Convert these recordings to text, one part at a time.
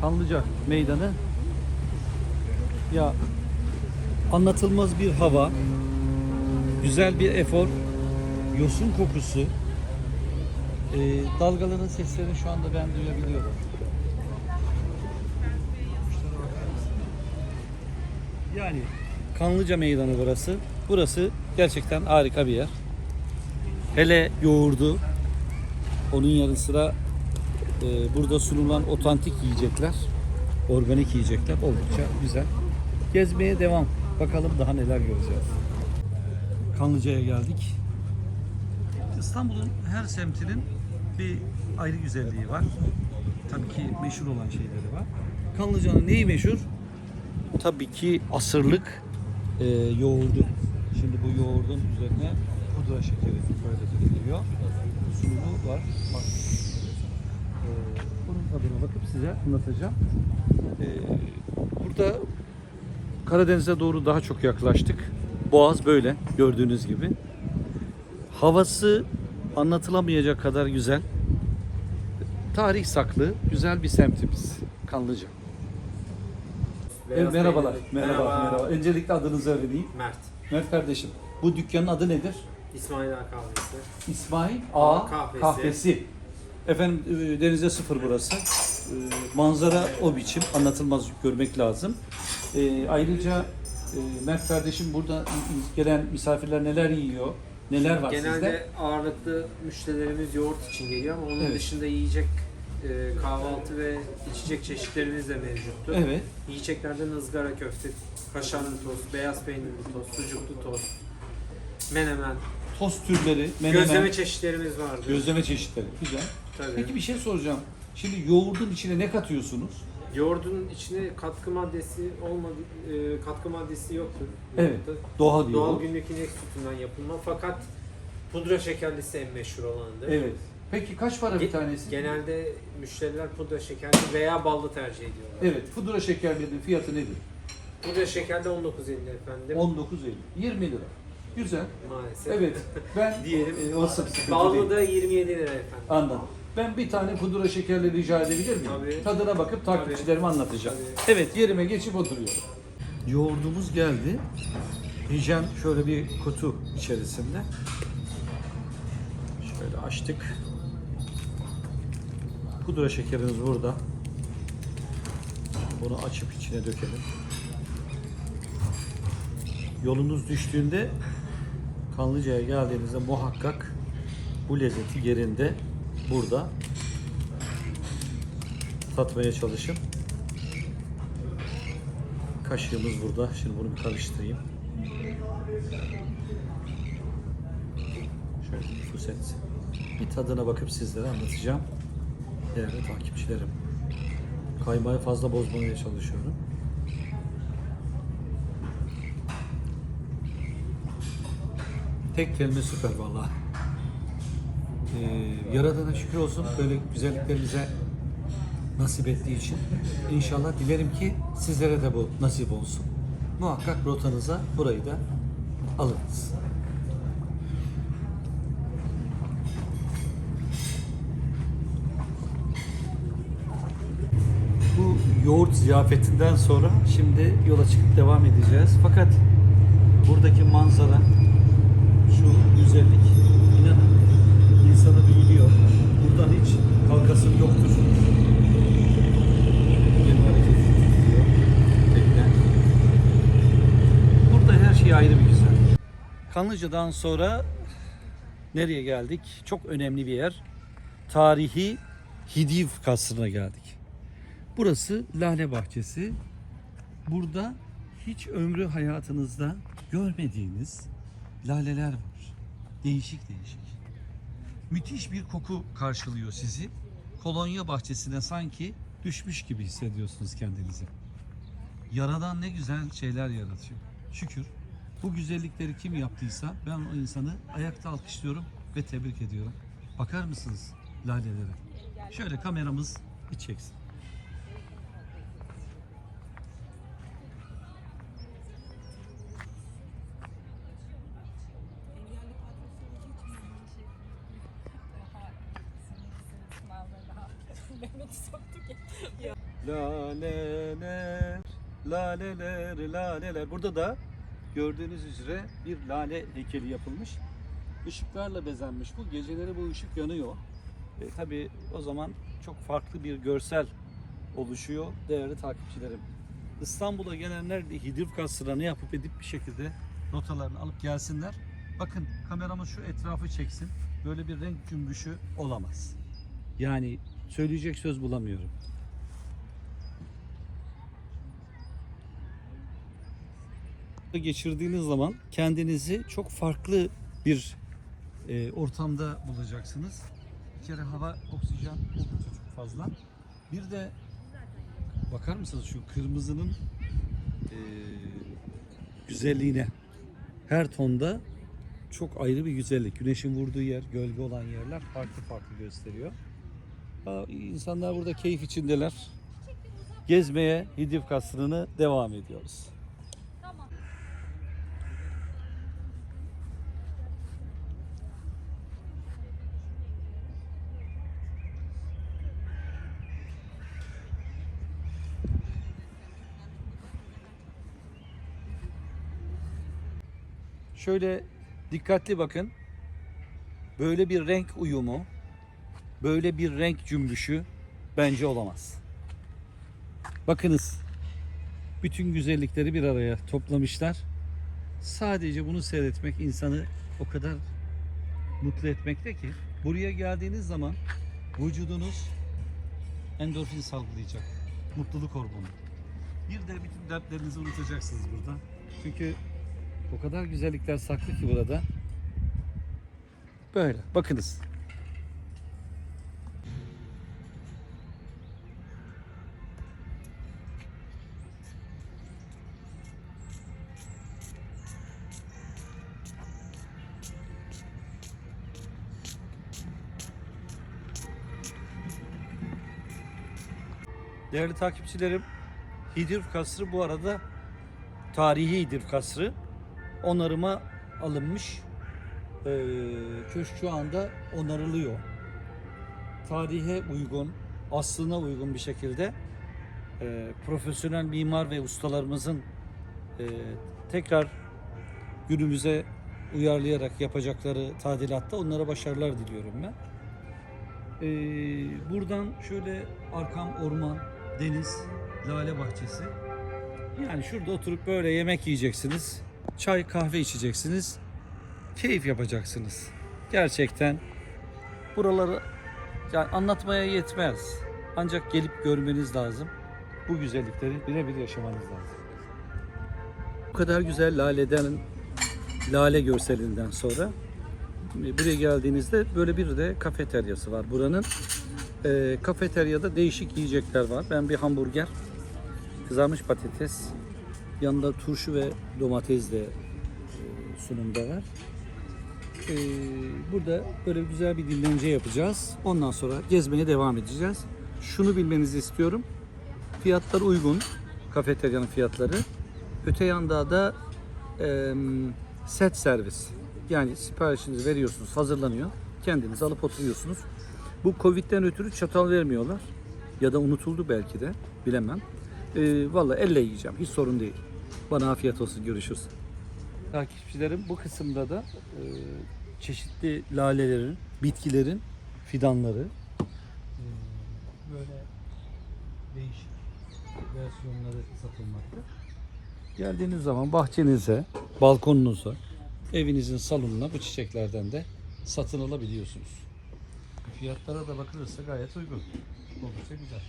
Kanlıca Meydanı. Ya anlatılmaz bir hava, güzel bir efor, yosun kokusu, e, dalgaların seslerini şu anda ben duyabiliyorum. Yani Kanlıca Meydanı burası. Burası gerçekten harika bir yer. Hele yoğurdu, onun yanı sıra e, burada sunulan otantik yiyecekler, organik yiyecekler oldukça güzel. Gezmeye devam. Bakalım daha neler göreceğiz. Kanlıca'ya geldik. İstanbul'un her semtinin bir ayrı güzelliği var. Tabii ki meşhur olan şeyleri var. Kanlıca'nın neyi meşhur? Tabii ki asırlık e, yoğurdu. Şimdi bu yoğurdun üzerine pudra şekeri böyle dökülüyor. Sunumu var. Bak. Bunun tadına bakıp size anlatacağım. E, burada Karadeniz'e doğru daha çok yaklaştık. Boğaz böyle gördüğünüz gibi. Havası anlatılamayacak kadar güzel. Tarih saklı, güzel bir semtimiz. Kanlıca. Evet, merhabalar. peynirli. Merhaba, merhaba. Öncelikle adınızı öğreneyim. Mert. Mert kardeşim, bu dükkanın adı nedir? İsmail Ağa Kahvesi. İsmail A. A kahvesi. Kahvesi. Efendim e, denize sıfır burası. E, Manzara o biçim. Anlatılmaz görmek lazım. E, Ayrıca Mert kardeşim burada gelen misafirler neler yiyor? Neler var Genelde sizde? ağırlıklı müşterilerimiz yoğurt için geliyor ama onun Evet. dışında yiyecek e, kahvaltı ve içecek çeşitlerimiz de mevcuttur. Evet. Yiyeceklerden ızgara köfte, kaşarlı tost, beyaz peynirli tost, sucuklu tost, menemen, Tost türleri, menemen, gözleme çeşitlerimiz vardır. gözleme çeşitleri. Güzel. Tabii. Peki bir şey soracağım. Şimdi yoğurdun içine ne katıyorsunuz? Yoğurdun içine katkı maddesi olmadı, e, katkı maddesi yoktur. Evet. yoğurtta. Doğal yoğurt. Doğal günlük inek sütünden yapılma fakat pudra şekerlisi en meşhur olanıdır. Evet. Peki kaç para bir Ge- tanesi? Genelde müşteriler pudra şekerli veya ballı tercih ediyorlar. Evet. Pudra şekerlerinin fiyatı nedir? Pudra şekerde 19.50 efendim 19.50. 20 lira. Güzel. maalesef. Evet. Ben Diyelim. e, olsun Ballı da 27 lira efendim. Anladım. Ben bir tane pudra şekerli rica edebilir miyim? Tabii. Tadına bakıp takipçilerime anlatacağım. Evet yerime geçip oturuyorum. Yoğurdumuz geldi. Hijyen şöyle bir kutu içerisinde. Şöyle açtık. Pudra şekerimiz burada. Bunu açıp içine dökelim. Yolunuz düştüğünde Kanlıca'ya geldiğinizde muhakkak bu lezzeti yerinde burada tatmaya çalışın. Kaşığımız burada. Şimdi bunu bir karıştırayım. Şöyle nüfus etsin. Bir tadına bakıp sizlere anlatacağım. Değerli takipçilerim. Kaymağı fazla bozmamaya çalışıyorum. Tek kelime süper vallahi. Ee, Yaradan'a şükür olsun böyle güzelliklerimize nasip ettiği için. İnşallah dilerim ki sizlere de bu nasip olsun. Muhakkak rotanıza burayı da alınız. Bu yoğurt ziyafetinden sonra şimdi yola çıkıp devam edeceğiz. Fakat buradaki manzara, Buradan hiç kalkasım yoktur. Burada her şey ayrı bir güzel. Kanlıca'dan sonra nereye geldik? Çok önemli bir yer. Tarihi Hidiv Kasrı'na geldik. Burası Lale Bahçesi. Burada hiç ömrü hayatınızda görmediğiniz laleler var. Değişik değişik. Müthiş bir koku karşılıyor sizi. Kolonya bahçesine sanki düşmüş gibi hissediyorsunuz kendinizi. Yaradan ne güzel şeyler yaratıyor. Şükür. Bu güzellikleri kim yaptıysa ben o insanı ayakta alkışlıyorum ve tebrik ediyorum. Bakar mısınız lalelere? Şöyle kameramız bir çeksin. Laleler, laleler, laleler. Burada da gördüğünüz üzere bir lale heykeli yapılmış. Işıklarla bezenmiş bu. Geceleri bu ışık yanıyor. E, tabii o zaman çok farklı bir görsel oluşuyor değerli takipçilerim. İstanbul'a gelenler de Hidivkası'na ne yapıp edip bir şekilde notalarını alıp gelsinler. Bakın kameramız şu etrafı çeksin. Böyle bir renk cümbüşü olamaz. Yani söyleyecek söz bulamıyorum. Geçirdiğiniz zaman kendinizi çok farklı bir e, ortamda bulacaksınız. Bir kere hava, oksijen çok fazla. Bir de bakar mısınız şu kırmızının e, güzelliğine. Her tonda çok ayrı bir güzellik. Güneşin vurduğu yer, gölge olan yerler farklı farklı gösteriyor. İnsanlar burada keyif içindeler. Gezmeye Hidiv Kasrı'nı devam ediyoruz. Şöyle dikkatli bakın. Böyle bir renk uyumu, böyle bir renk cümbüşü bence olamaz. Bakınız. Bütün güzellikleri bir araya toplamışlar. Sadece bunu seyretmek insanı o kadar mutlu etmekte ki buraya geldiğiniz zaman vücudunuz endorfin salgılayacak. Mutluluk hormonu. Bir de bütün dertlerinizi unutacaksınız burada. Çünkü o kadar güzellikler saklı ki burada. Böyle. Bakınız. Değerli takipçilerim, Hidir Kasrı bu arada tarihi Hidir Kasrı onarıma alınmış. Köşk şu anda onarılıyor. Tarihe uygun, aslına uygun bir şekilde profesyonel mimar ve ustalarımızın tekrar günümüze uyarlayarak yapacakları tadilatta onlara başarılar diliyorum ben. Ee, buradan şöyle arkam orman, deniz, lale bahçesi. Yani şurada oturup böyle yemek yiyeceksiniz. Çay, kahve içeceksiniz. Keyif yapacaksınız. Gerçekten buraları yani anlatmaya yetmez. Ancak gelip görmeniz lazım. Bu güzellikleri birebir yaşamanız lazım. Bu kadar güzel laleden, lale görselinden sonra buraya geldiğinizde böyle bir de kafeteryası var buranın. Ee, kafeteryada değişik yiyecekler var. Ben bir hamburger, kızarmış patates, yanında turşu ve domates de e, sunumda var. Ee, burada böyle güzel bir dinlence yapacağız. Ondan sonra gezmeye devam edeceğiz. Şunu bilmenizi istiyorum. Fiyatlar uygun. Kafeteryanın fiyatları. Öte yanda da e, set servis. Yani siparişinizi veriyorsunuz, hazırlanıyor. Kendiniz alıp oturuyorsunuz. Bu Covid'den ötürü çatal vermiyorlar. Ya da unutuldu belki de. Bilemem. Ee, Valla elle yiyeceğim. Hiç sorun değil. Bana afiyet olsun. Görüşürüz. Takipçilerim bu kısımda da e, çeşitli lalelerin, bitkilerin fidanları e, böyle değişik versiyonları satılmakta. Geldiğiniz zaman bahçenize, balkonunuza, evinizin salonuna bu çiçeklerden de satın alabiliyorsunuz. Fiyatlara da bakılırsa gayet uygun. Oldukça güzel.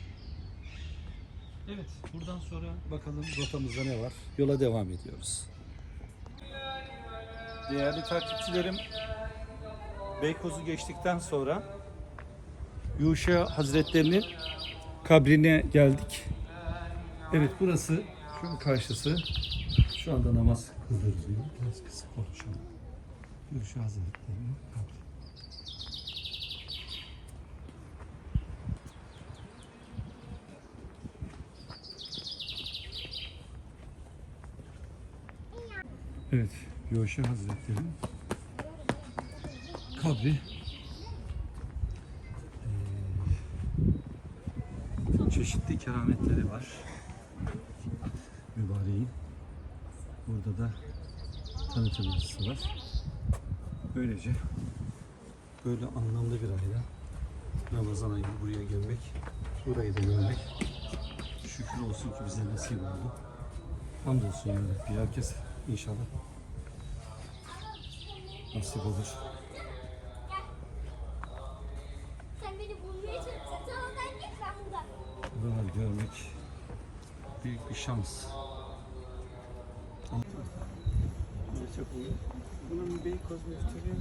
Evet, buradan sonra bakalım rotamızda ne var? Yola devam ediyoruz. Değerli takipçilerim, Beykoz'u geçtikten sonra Yuşa Hazretlerinin kabrine geldik. Evet burası şu karşısı. Şu anda namaz kıldırılıyor. Biraz kısık konuşalım. Yuşa Hazretlerinin kabri. Evet, Yoşa Hazretleri'nin kabri. Ee, çeşitli kerametleri var. Mübareğin. Burada da tanıtım yazısı var. Böylece böyle anlamlı bir ayda Ramazan ayında buraya gelmek, burayı da görmek şükür olsun ki bize nasip oldu. Hamdolsun yani bir herkes inşallah. Nasip olur. Buraları görmek büyük bir şans. Bunun Beykoz müftülüğü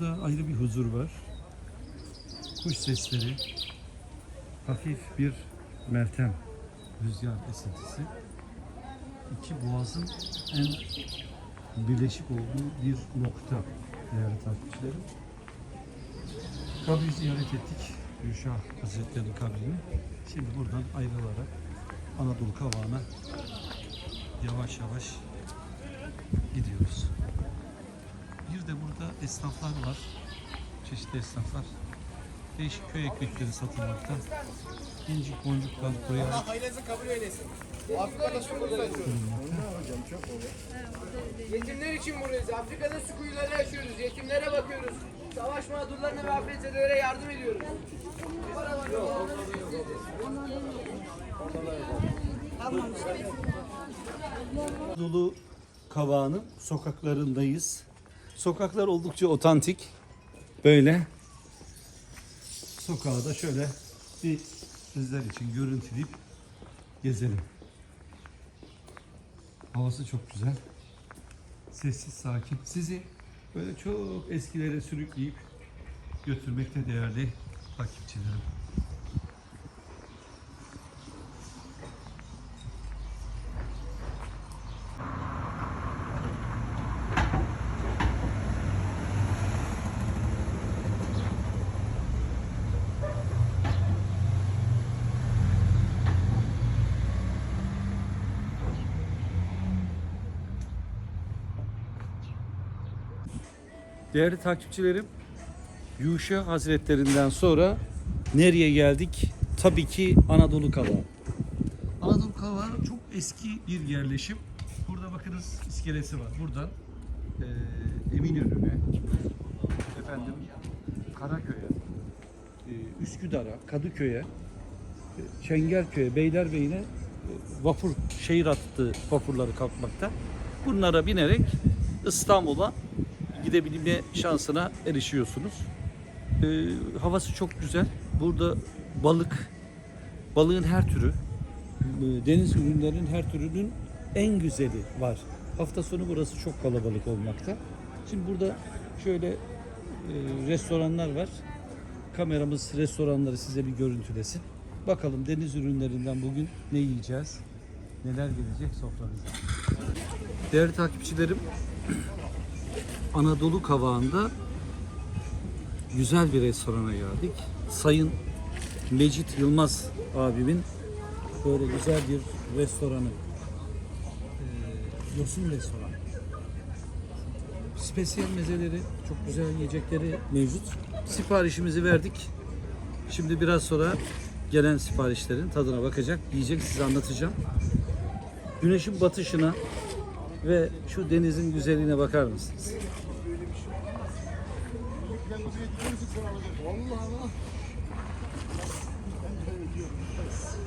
Burada ayrı bir huzur var. Kuş sesleri, hafif bir meltem, rüzgar esintisi. İki boğazın en birleşik olduğu bir nokta değerli takipçilerim. Kabri ziyaret ettik. Gülşah Hazretleri'nin kabrini. Şimdi buradan ayrılarak Anadolu Kavağı'na yavaş yavaş gidiyoruz. Bir de burada esnaflar var. Çeşitli esnaflar. Değişik köy ekmekleri satılmakta. İncik boncuklar koyarak Ailenizi kabul eylesin. Afrika'da su kuyuları yaşıyoruz. Yetimler için buradayız. Afrika'da su kuyuları yaşıyoruz. Yetimlere bakıyoruz. Savaş mağdurlarına ve afetzedelere yardım ediyoruz. Anadolu Kavağı'nın sokaklarındayız. Sokaklar oldukça otantik. Böyle sokağı da şöyle bir sizler için görüntüleyip gezelim. Havası çok güzel. Sessiz, sakin. Sizi böyle çok eskilere sürükleyip götürmekte değerli takipçilerim. Değerli takipçilerim, Yuşa Hazretlerinden sonra nereye geldik? Tabii ki Anadolu Kavağı. Anadolu Kavağı çok eski bir yerleşim. Burada bakınız iskelesi var. Buradan eee Eminönü'ne, efendim Karaköy'e, eee, Üsküdar'a, Kadıköy'e, e, Çengelköy'e, Beylerbeyi'ne e, vapur, şehir attı vapurları kalkmakta. Bunlara binerek İstanbul'a gidebilme şansına erişiyorsunuz. Ee, havası çok güzel. Burada balık, balığın her türü, e, deniz ürünlerinin her türünün en güzeli var. Hafta sonu burası çok kalabalık olmakta. Şimdi burada şöyle e, restoranlar var. Kameramız restoranları size bir görüntülesin. Bakalım deniz ürünlerinden bugün ne yiyeceğiz? Neler gelecek soframıza? Değerli takipçilerim, Anadolu Kavağı'nda güzel bir restorana geldik. Sayın Mecit Yılmaz abimin böyle güzel bir restoranı. Ee, yosun restoran. Spesiyel mezeleri, çok güzel yiyecekleri mevcut. Siparişimizi verdik. Şimdi biraz sonra gelen siparişlerin tadına bakacak, yiyecek size anlatacağım. Güneşin batışına ve şu denizin güzelliğine bakar mısınız?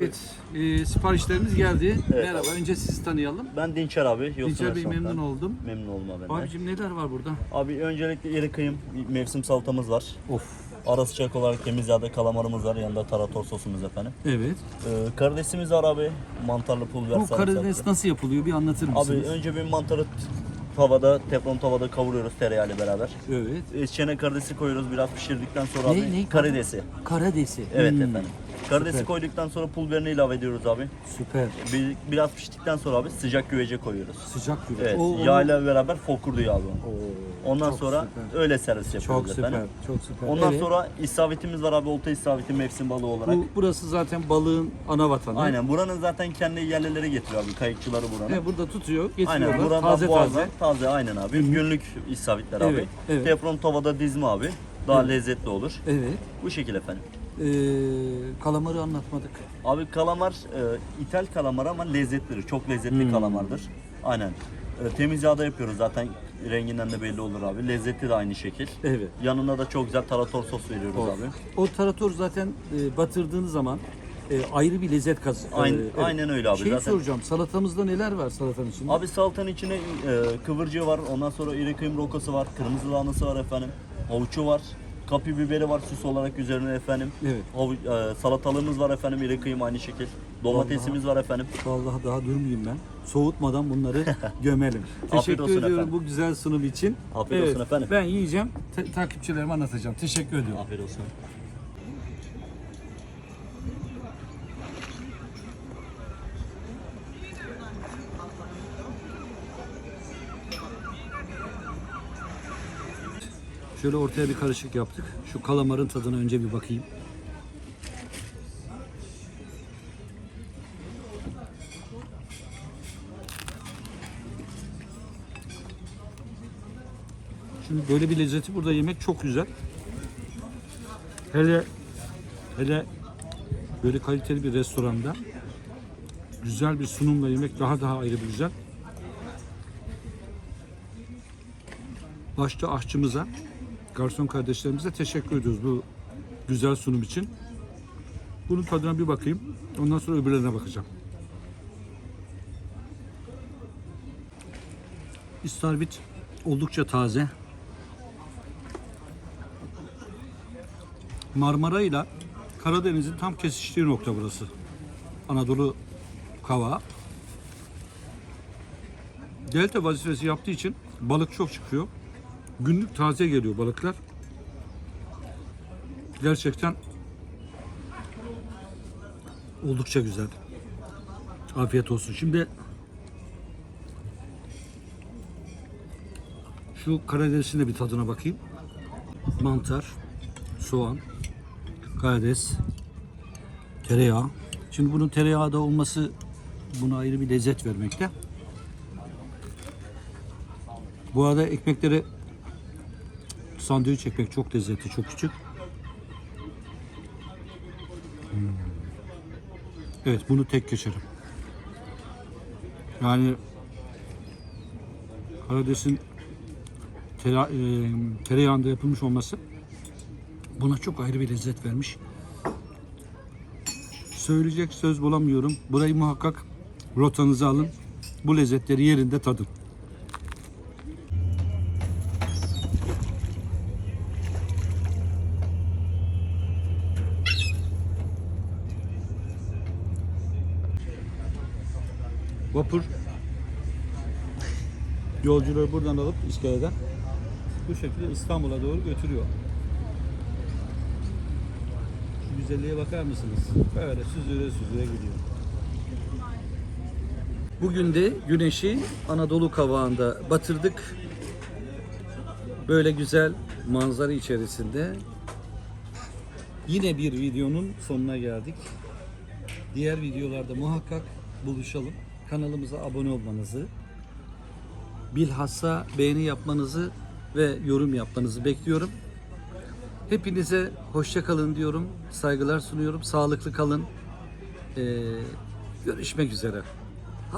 Evet, e, siparişlerimiz geldi. Evet. Merhaba, önce sizi tanıyalım. Ben Dinçer abi. Yosun Dinçer Bey memnun oldum. Memnun oldum abi. Abicim neler var burada? Abi öncelikle iri kıyım mevsim salatamız var. Of, Ara sıcak olarak temiz yağda kalamarımız var. Yanında tarator sosumuz efendim. evet. Ee, karidesimiz var abi. Mantarlı pul biber Bu karides nasıl yapılıyor bir anlatır Abi mısınız? önce bir mantarı tavada, teflon tavada kavuruyoruz tereyağıyla beraber. Evet. Ee, çene karidesi koyuyoruz biraz pişirdikten sonra Ne- abi ne? karidesi. Karadesi. Evet Hmm. efendim. Karidesi Süper. koyduktan sonra pul biberini ilave ediyoruz abi. Süper. Bir, biraz piştikten sonra abi sıcak güvece koyuyoruz. Sıcak gibi. Evet, O- o- yağla beraber fokurduyor abi. Oo, Ondan çok sonra süper. öyle servis yapıyoruz Çok süper. efendim. Çok süper. Ondan Evet. sonra istavritimiz var abi. Olta istavriti mevsim balığı olarak. bu burası zaten balığın ana vatanı. Aynen buranın zaten kendi yerlileri getiriyor abi. Kayıkçıları buranın. Evet, burada tutuyor, getiriyorlar. Aynen buranın taze boğazdan taze. taze aynen abi. Günlük istavritler abi. Evet, evet. Teflon tavada dizme abi. Daha Evet. lezzetli olur. Evet. Bu şekil efendim. Ee, kalamarı anlatmadık. Abi kalamar e, ithal kalamar ama lezzetlidir. Çok lezzetli Hmm. kalamardır. Aynen. E, temiz yağda yapıyoruz zaten renginden de belli olur abi. Lezzeti de aynı şekil. Evet. Yanına da çok güzel tarator sos veriyoruz Of. abi. O tarator zaten e, batırdığınız zaman e, ayrı bir lezzet kaz. Aynen- e, aynen öyle abi. Şeyi Zaten- soracağım. Salatamızda neler var salatanın içinde? Abi salatanın içine e, kıvırcığı var. Ondan sonra iri kıyım rokası var. Kırmızı lahanası var efendim. Havuçu var. Kapya biberi var süs olarak üzerine efendim. Evet. Havu- e, salatalığımız var efendim. iri kıyım aynı şekil. Domatesimiz var efendim. Vallahi daha durmayayım ben. Soğutmadan bunları gömelim. Afiyet Teşekkür olsun ediyorum efendim. bu güzel sunum için. Afiyet olsun efendim. Ben yiyeceğim. ta- takipçilerime anlatacağım. Teşekkür ediyorum. Afiyet olsun. Şöyle ortaya bir karışık yaptık. Şu kalamarın tadına önce bir bakayım. Şimdi böyle bir lezzeti burada yemek çok güzel. Hele hele böyle kaliteli bir restoranda güzel bir sunumla yemek daha daha ayrı bir güzel. Başta aşçımıza, garson kardeşlerimize teşekkür ediyoruz bu güzel sunum için. Bunun tadına bir bakayım. Ondan sonra öbürlerine bakacağım. İstavrit oldukça taze. Marmara ile Karadeniz'in tam kesiştiği nokta burası. Anadolu kavağı. Delta vazifesi yaptığı için balık çok çıkıyor. Günlük taze geliyor balıklar. Gerçekten oldukça güzel. Afiyet olsun. Şimdi şu karidesin de bir tadına bakayım. Mantar, soğan, karides, tereyağı. Şimdi bunun tereyağı da olması buna ayrı bir lezzet vermekte. Bu arada ekmekleri sandviç ekmek çok lezzetli, çok küçük. Hmm. Evet, bunu tek geçerim. Yani karidesin tere, e, tereyağında yapılmış olması buna çok ayrı bir lezzet vermiş. Söyleyecek söz bulamıyorum. Burayı muhakkak rotanıza alın. Bu lezzetleri yerinde tadın. Vapur yolcuları buradan alıp iskeleden bu şekilde İstanbul'a doğru götürüyor. Şu güzelliğe bakar mısınız? Böyle süzüle süzüle gidiyor. Bugün de güneşi Anadolu kavağında batırdık. Böyle güzel manzara içerisinde yine bir videonun sonuna geldik. Diğer videolarda muhakkak buluşalım. Kanalımıza abone olmanızı, bilhassa beğeni yapmanızı ve yorum yapmanızı bekliyorum. Hepinize hoşça kalın diyorum. Saygılar sunuyorum. Sağlıklı kalın. Ee, görüşmek üzere.